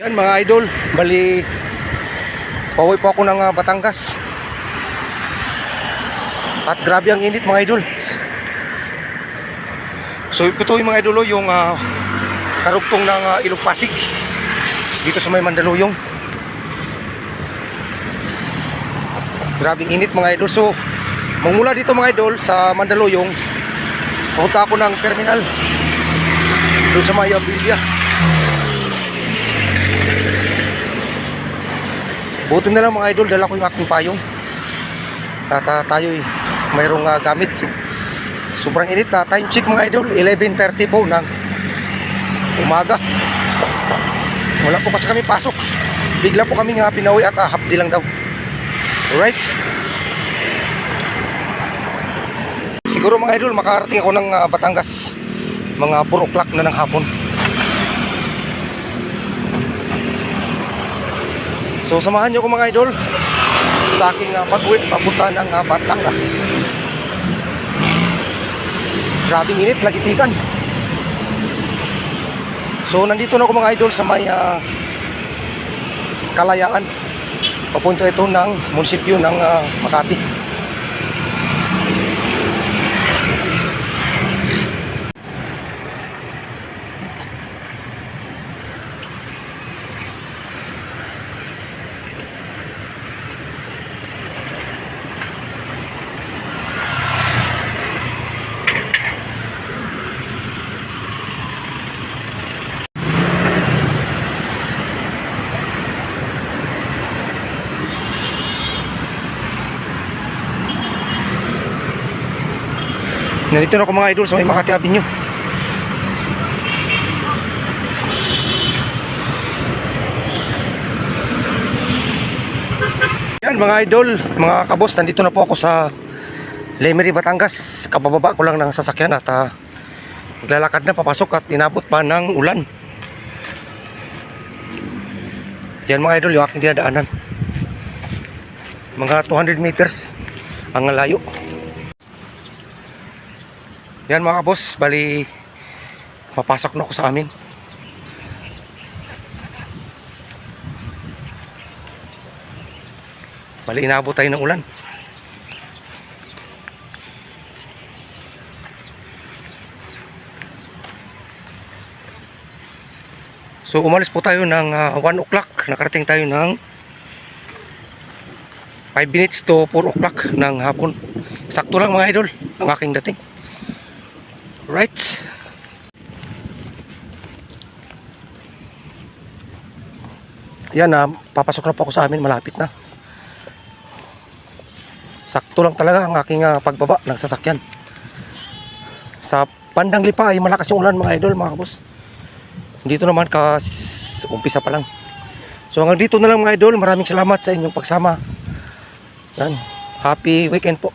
Yan mga idol, bali pauwi po ako ng ah, Batangas. At grabe ang init mga idol. So ito yung mga idol oh, yung ah, karugtong ng uh, Ilog dito sa may Mandaluyong. Grabing init mga idol. So magmula dito mga idol sa Mandaluyong, pupunta ako ng terminal doon sa may Abilia. Buti na lang mga idol, dala ko yung aking payong. At ah, tayo eh, mayroong ah, gamit. Sobrang init na. Time check mga idol, 11.30 po ng umaga. Wala po kasi kami pasok. Bigla po kami nga pinawi at ah, half day lang daw. Alright. Siguro mga idol, makarating ako ng ah, Batangas. Mga 4 o'clock na ng hapon. So samahan niyo ko mga idol sa aking uh, pag-uwi papunta ng uh, Batangas. Grabing init, lagitikan. So nandito na ako mga idol sa may ah, Kalayaan. Papunta ito ng munisipyo ng ah, Makati. Nandito na ako mga idol sa may Makati Avenue. Yan mga idol, mga kabos, nandito na po ako sa Lemery, Batangas. Kabababa ko lang ng sasakyan at ah, maglalakad na papasok at inabot pa ng ulan. Yan mga idol, yung aking dinadaanan. Mga 200 meters ang layo. Yan mga boss, bali papasok na ako sa amin. Bali inabot tayo ng ulan. So umalis po tayo ng 1 o'clock. Nakarating tayo ng 5 minutes to 4 o'clock ng hapon. Sakto lang mga idol ang aking dating. Right. Yan na, papasok na po ako sa amin, malapit na. Sakto lang talaga ang aking ah, pagbaba ng sasakyan. Sa pandang lipa ay malakas yung ulan mga idol, mga boss. Dito naman ka umpisa pa lang. So hanggang dito na lang mga idol, maraming salamat sa inyong pagsama. Yan. Happy weekend po.